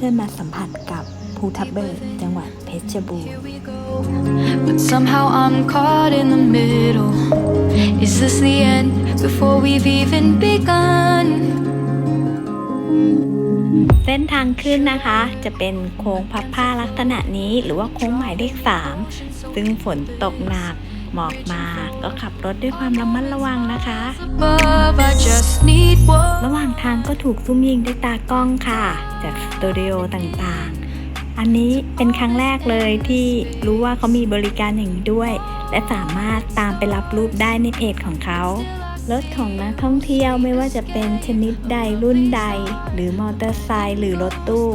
พื่อนๆมาสัมผัสกับภูทับเบิกจังหวัดเพชรบูรณ์ Here we go. But somehow I'm caught in the middle. Is this the end before we've even begun? เส้นทางขึ้นนะคะ จะเป็นโค้งพับผ้าลักษณะนี้ หรือว่าโค้งหมายเลข3ซึ่งฝนตกหนัก หมอกมาก็ขับรถด้วยความระมัดระวังนะคะ Above, I just need one. ระหว่างทางก็ถูกซุ่มยิงด้วยตากล้องค่ะ จากสตูดิโอต่างๆ อันนี้เป็นครั้งแรกเลยที่รู้ว่าเขามีบริการอย่างนี้ด้วย และสามารถตามไปรับรูปได้ในเพจของเขารถของนักท่องเที่ยวไม่ว่าจะเป็นชนิดใดรุ่นใด หรือมอเตอร์ไซค์หรือรถตู้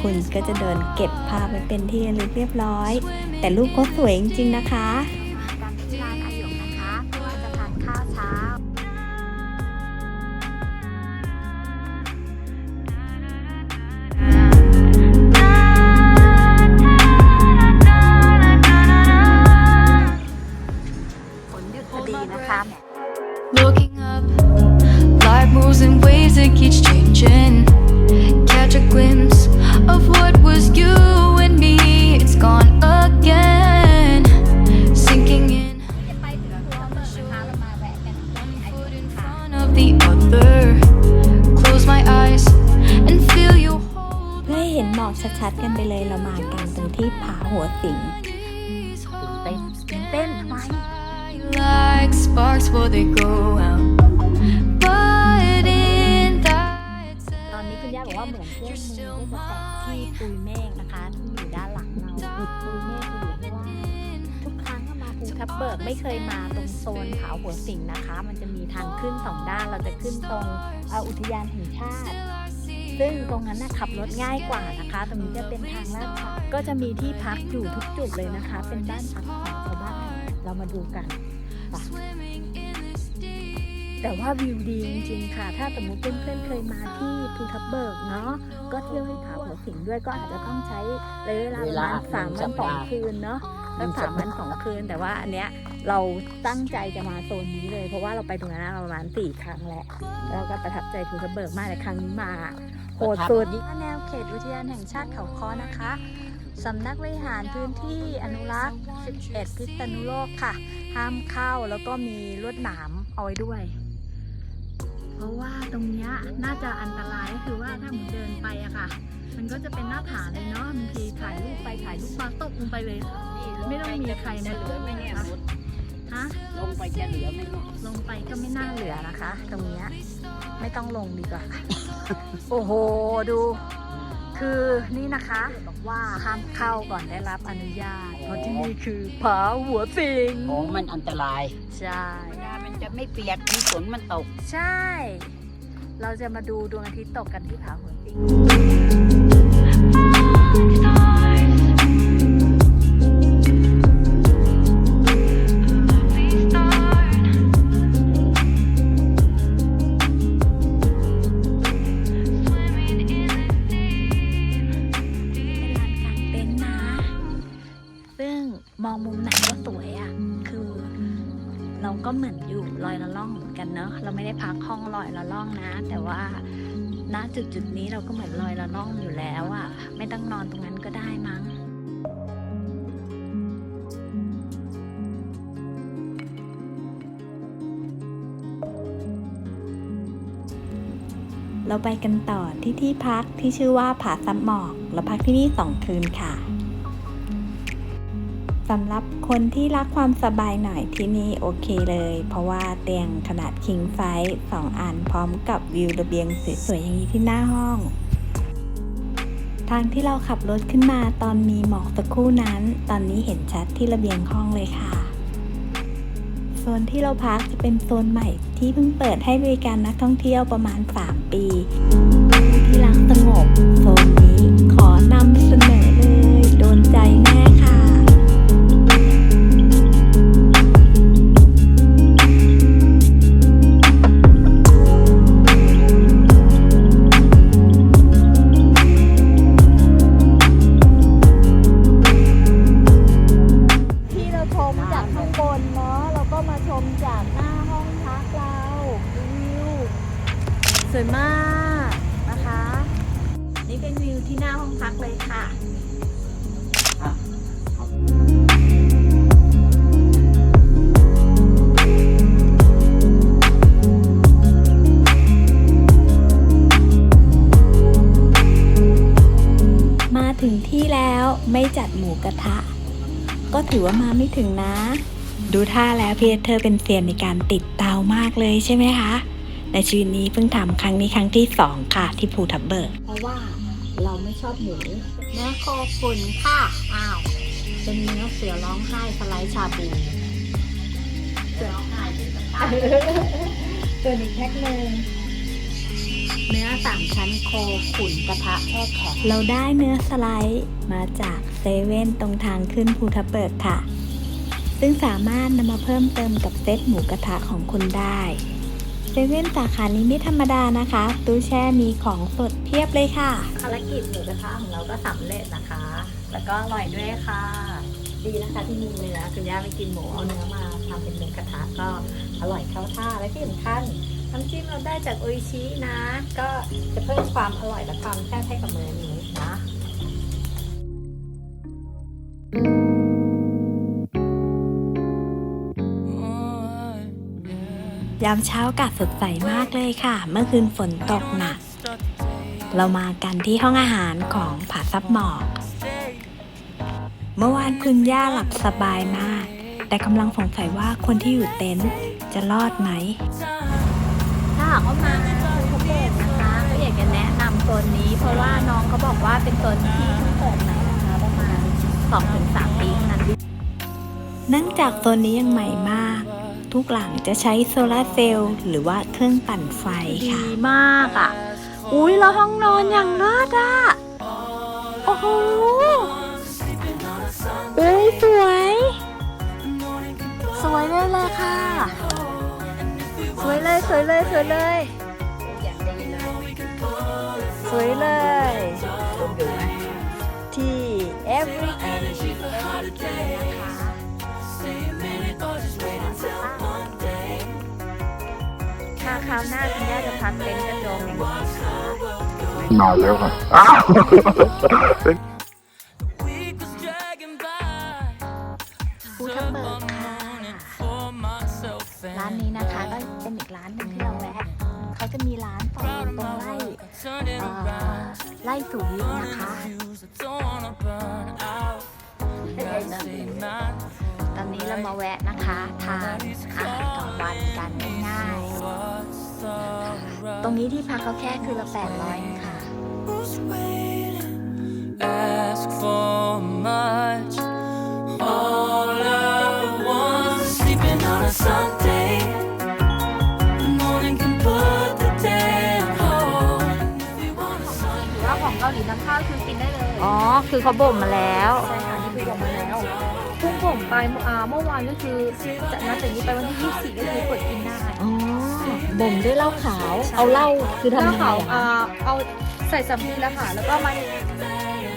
คุณก็จะเดินเก็บภาพไว้เป็นที่ระลึกเรียบร้อย แต่รูปเขาสวยจริงๆนะคะ ชัดๆกันไปเลยเรามากันตรงที่ผาหัวสิง these เต้นเต้นทำไม like sparks before they go out. But in that ตอนนี้คุณย่าบอกว่าเหมือนเครื่องมือก็จะแตะที่ปุยเมฆนะคะที่อยู่ด้านหลังเราปุยเมฆอยู่ข้างล่างทุกครั้งก็มาภูทับเบิกไม่เคยมาตรงโซนผาหัวสิงนะคะ มันจะมีทางขึ้นสองด้านเราจะขึ้นตรงเอ่ออุทยานแห่งชาติ ซึ่งตรงนั้นนะขับรถง่ายกว่านะคะ ตรงนี้จะเป็นทางลาดชันก็จะมีที่พักอยู่ทุกจุดเลยนะคะ เป็นบ้านพักของชาวบ้านเรามาดูกันแต่ว่าวิวดีจริงๆค่ะ ถ้าสมมติเพื่อนๆเคยมาที่ภูทับเบิกเนาะ ก็เที่ยวให้ผาหัวสิงด้วยก็อาจจะต้องใช้ระยะเวลาประมาณสามวันสองคืนเนาะสักสามวันสองคืน แต่ว่าอันเนี้ยเราตั้งใจจะมาโซนนี้เลย เพราะว่าเราไปตรงนั้นประมาณสี่ครั้งแล้วแล้วก็ประทับใจภูทับเบิกมากแต่ครั้งนี้มา โหดสุดแนวเขตอุทยานแห่งชาติเขาค้อนะคะสำนักบริหารพื้นที่อนุรักษ์ 11 พิษณุโลกค่ะ ห้ามเข้าแล้วก็มีลวดหนามเอาไว้ด้วย เพราะว่าตรงเนี้ยน่าจะอันตรายก็คือว่าถ้ามันเดินไปอะค่ะ มันก็จะเป็นหน้าผาเลยเนาะบางทีถ่ายรูปไปถ่ายรูปมาตกลงไปเลย ไม่ต้องมีใครมาช่วยนะคะฮะลงไปจะเหลือไหมเนี่ยลงไปก็ไม่น่าเหลือนะคะ ตรงเนี้ยไม่ต้องลงดีกว่า โอ้โห ดู คือนี่นะคะบอกว่าห้ามเข้าก่อนได้รับอนุญาต เพราะที่นี่คือผาหัวสิงของมันอันตราย ใช่เวลามันจะไม่เปียกมีฝนมันตก ใช่ เราจะมาดูดวงอาทิตย์ตกกันที่ผาหัวสิง งมองมุมไหนก็สวยอะ่ะ คือ เราก็เหมือนอยู่ลอยละล่องเหมือนกันเนาะเราไม่ได้พักห้องลอยละล่องนะ แต่ว่าณจุดจุดนี้เราก็เหมือนลอยละล่องอยู่แล้วอะ่ะ ไม่ต้องนอนตรงนั้นก็ได้มั้งเราไปกันต่อที่ที่พักที่ชื่อว่าผาซับหมอก เราพักที่นี่สองคืนค่ะ สำหรับคนที่รักความสบายหน่อยที่นี่โอเคเลย เพราะว่าเตียงขนาดคิงไซส์สองอันพร้อมกับวิวระเบียงสวยๆอย่างนี้ที่หน้าห้อง ทางที่เราขับรถขึ้นมาตอนมีหมอกสักครู่นั้น ตอนนี้เห็นชัดที่ระเบียงห้องเลยค่ะโซนที่เราพักจะเป็นโซนใหม่ที่เพิ่งเปิดให้บริการนักท่องเที่ยวประมาณ 3 ปี ที่รักส ไม่จัดหมูกระทะ ก็ถือว่ามาไม่ถึงนะ ดูท่าแล้วพีเธอร์เป็นเซียนในการติดเตามากเลยใช่ไหมคะ ในชีวิตนี้เพิ่งทำครั้งนี้ครั้งที่สองค่ะที่ภูทับเบิกเพราะว่าเราไม่ชอบหมูเนื้อโคขุนค่ะอ้าวเป็นเนื้อเสือร้องไห้สไลด์ชาบูเสือร้องไห้ตัวนี้แพ็คหนึ่ง เนื้อสามชั้นโคขุนกระทะแช่แข็งเราได้เนื้อสไลด์มาจากเซเว่นตรงทางขึ้นภูทับเบิกค่ะ ซึ่งสามารถนำมาเพิ่มเติมกับเซตหมูกระทะของคุณได้เซเว่นสาขานี้ไม่ธรรมดานะคะ ตู้แช่มีของสดเพียบเลยค่ะภารกิจหมูกระทะของเราก็สำเร็จนะคะ แล้วก็อร่อยด้วยค่ะ ดีนะคะที่มีเนื้อคุณย่าไม่กินหมูเอาเนื้อมาทำเป็นเนื้อกระทะก็อร่อยเข้าท่าและที่สำคัญ น้ำจิ้มเราได้จากโออิชินะ ก็จะเพิ่มความอร่อยและความแซ่บให้กับมื้อนี้นะยามเช้าอากาศสดใสมากเลยค่ะ เมื่อคืนฝนตกหนัก เรามากันที่ห้องอาหารของผาซับหมอก เมื่อวานคุณย่าหลับสบายมาก แต่กำลังสงสัยว่าคนที่อยู่เต็นท์จะรอดไหม หากว่ามาภูเก็ตนะคะก็อยากจะแนะนำโซนนี้ เพราะว่าน้องเขาบอกว่าเป็นโซนที่เพิ่งเปิดใหม่นะคะประมาณ2-3ปีเท่านั้นเนื่องจากโซนนี้ยังใหม่มาก ทุกหลังจะใช้โซลาร์เซลล์หรือว่าเครื่องปั่นไฟค่ะดีมากอะ อุ้ยแล้วห้องนอนอย่างเลิศอะ โอ้โหอุ้ยสวย สวยเลยเลยค่ะ สวยเลยสวยเลยสวยเลย สวยเลย ที่ everything นะคะถ้าคราวหน้าคุณย่าจะพักเต็นท์กระโจมอย่างนี้ค่ะนอนแล้วค่ะอ้าว มาแวะนะคะทานอาหารกลางวันกันง่ายๆตรงนี้ที่พักเขาแค่คือละ800เองค่ะ ask for much. All I want is sleeping on a Sunday. The morning can put the day on hold. If you want a Sunday. หรือว่าของเกาหลีน้ำข้าวคือกินได้เลย อ๋อ คือเขาบ่มมาแล้ว ใช่ค่ะ นี่คือบอกมาแล้วเพุ่ง ผมไปอ่าเมื่อวานก็คือจากนัดจากนี้ไปวันที่24ก็คือเปิดกินได้อ๋อบ่มด้วยเหล้าขาว เอาเหล้าคือทำยังไงเขาอะอ่าเอาใส่สำลีแล้วค่ะ แล้วก็มา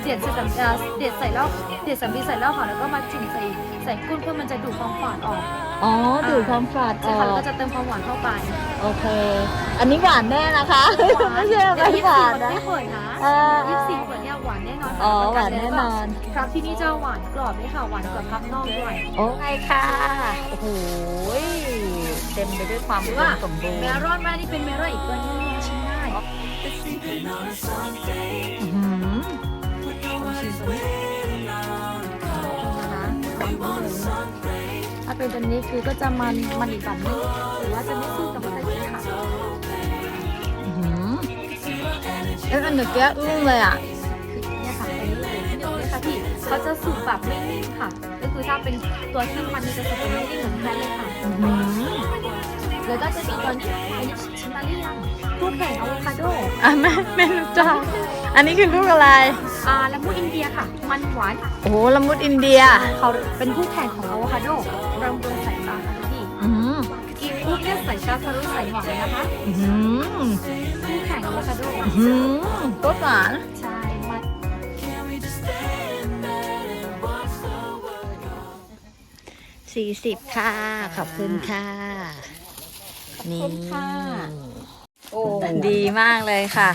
เด็ดใส่สำอ่าเด็ดใส่เหล้าเด็ดสำลีใส่เหล้าค่ะแล้วก็มาจุ่มใส่ใส่กุ้งเพื่อมันจะดูดความฝาดออก อ๋อดูดความฝาดอใช่อค่ะแล้วก ก็จะเติมความหวานเข้าไปโอเค อันนี้หวานแน่นะคะ ไม่ใช่ไม่ยี่หสิบวานสี่นะไม่เปิดนะอ่ายี่สิบสี่เปิดเนี่ยหวานแน่นอนอ๋อประหกัวานเลยแน่นอน ครับที่นี่จะหวานกรอบด้วยค่ะ หวานกรอบพับนอกด้วย โอ้ไงค่ะ โอ้โหยเต็มไปด้วยความหรืออุดว่ามสมบูรณ์เมลอนแม่นี่เป็นเมลอนอีกตัวนึงชิ้นง่ายอื้อหือถ้าเป็นตัวนี้คือก็จะมันมันอีกแบบนึงหรือว่าจะไม่สู้กับมันเลยค่ะอื้อหือเอ้ยอันเมื่อกี้อึ้งเลยอะเนี่ยค่ะตัวนี้เลยที่หนึ่งเลยค่ะที่เขาจะสูบแบบไม่นิ่มค่ะ ก็คือถ้าเป็นตัวที่มันนี่จะสูบเป็นไม่นิ่มเหมือนแพนเลยค่ะอื้อหือแล้วก็จะมีตัวนี้อันนี้ชิมาริยังคู่แข่งอะโวคาโดอะแม่แม่รู้จักอันนี้คือลูกอะไรอ่าและมูอินเดียค่ะ มันหวานโอ้โหละมุดอินเดียเขาเป็นคู่แข่งของอะโวคาโด บำรุงสายตาค่ะพี่อืมกินปุ๊บเนี่ยใส่ชาคารุใส่หวานเลยนะคะอื้อหือคู่แข่งอะโวคาโดอื้อหือรสหวานใช่มันสี่สิบค่ะ ขอบคุณค่ะ นี่ โอ้ดีมากเลยค่ะ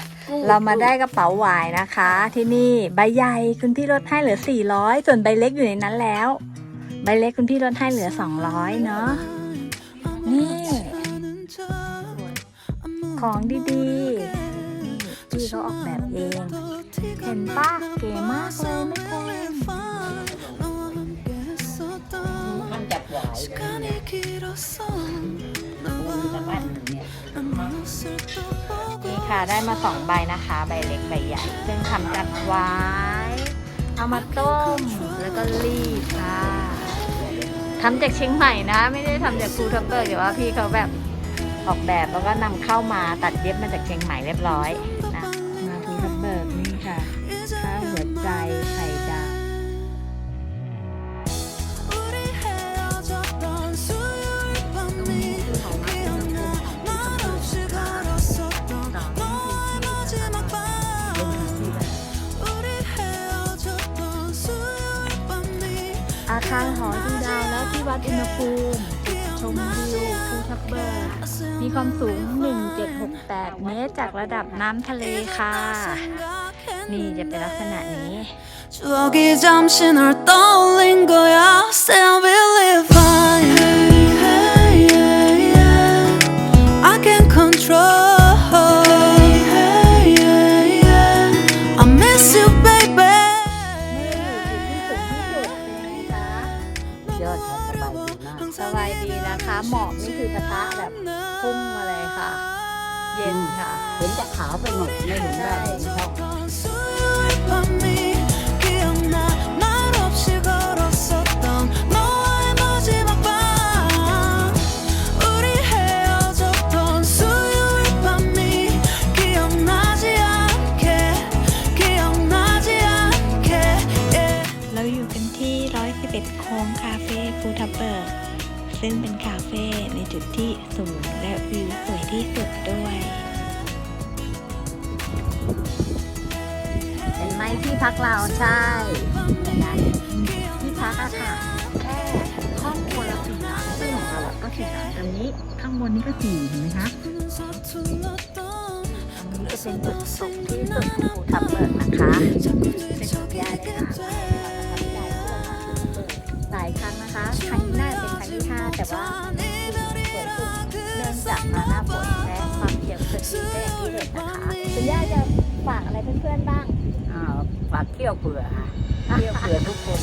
เรามาได้กระเป๋าหวายนะคะ ที่นี่ใบใหญ่คุณพี่ลดให้เหลือ 400 ส่วนใบเล็กอยู่ในนั้นแล้วใบเล็กคุณพี่ลดให้เหลือ 200 เนาะนี่ ของดีๆพี่เขาออกแบบเอง เห็นปะเก๋มากเลยไม่แพงมันจับหวายเลยเนี่ยปูนตะบ้านหนึ่งเนี่ยนี่ค่ะได้มาสองใบนะคะ ใบเล็กใบใหญ่ ซึ่งทำจากไว้เอามาต้มแล้วก็รีดค่ะ ทำจากเชียงใหม่นะ ไม่ได้ทำจากภูทับเบิกแต่ว่าพี่เขาแบบออกแบบแล้วก็นำเข้ามาตัดเย็บมาจากเชียงใหม่เรียบร้อยนะมาภูทับเบิกนี่ค่ะข้าวหัวใจไข่ดาวอาคารหอที่ วัดอุณหภูมิจุดชมวิวภูทับเบิกมีความสูง 1768 เมตรจากระดับน้ำทะเลค่ะ นี่จะเป็นลักษณะนี้ 추억이 잠시 널 떠올린 거야 Still believe I hey, yeah, yeah. I can control hey, yeah, yeah. I miss you baby ยอดครับ สบายดีนะคะ หมอกนี่คือกระทะแบบพุ่งมาเลยค่ะ เย็นค่ะ เห็นแต่ขาวไปหมดไม่เห็นแบบนี้ค่ะเราอยู่กันที่ 111 โค้งคาเฟ่ภูทับเบิก ซึ่งเป็นคาเฟ่ในจุดที่สูงและวิวสวยที่สุดด้วย เป็นไหมที่พักเราใช่นะที่พักอะค่ะ แค่ครอบครัเราถึงแล้วซึ่งของเราก็ถึงแล้วตรงนี้ข้างบนนี้ก็สี่เห็นไหมคะจะเป็นจุดสูงที่สุดของทับเบิกนะคะเป็นจุดยอดเลยค่ะหลายครั้งนะคะใครน่า ที่ห้าแต่ว่าสวยสุดเนื่องจากมาหน้าฝนและความเขียวขจีก็อย่างที่เห็นนะคะคุณย่าจะฝากอะไรเพื่อนๆบ้างอ้าวฝากเที่ยวเผื่อค่ะเที่ยวเผื่อทุกคน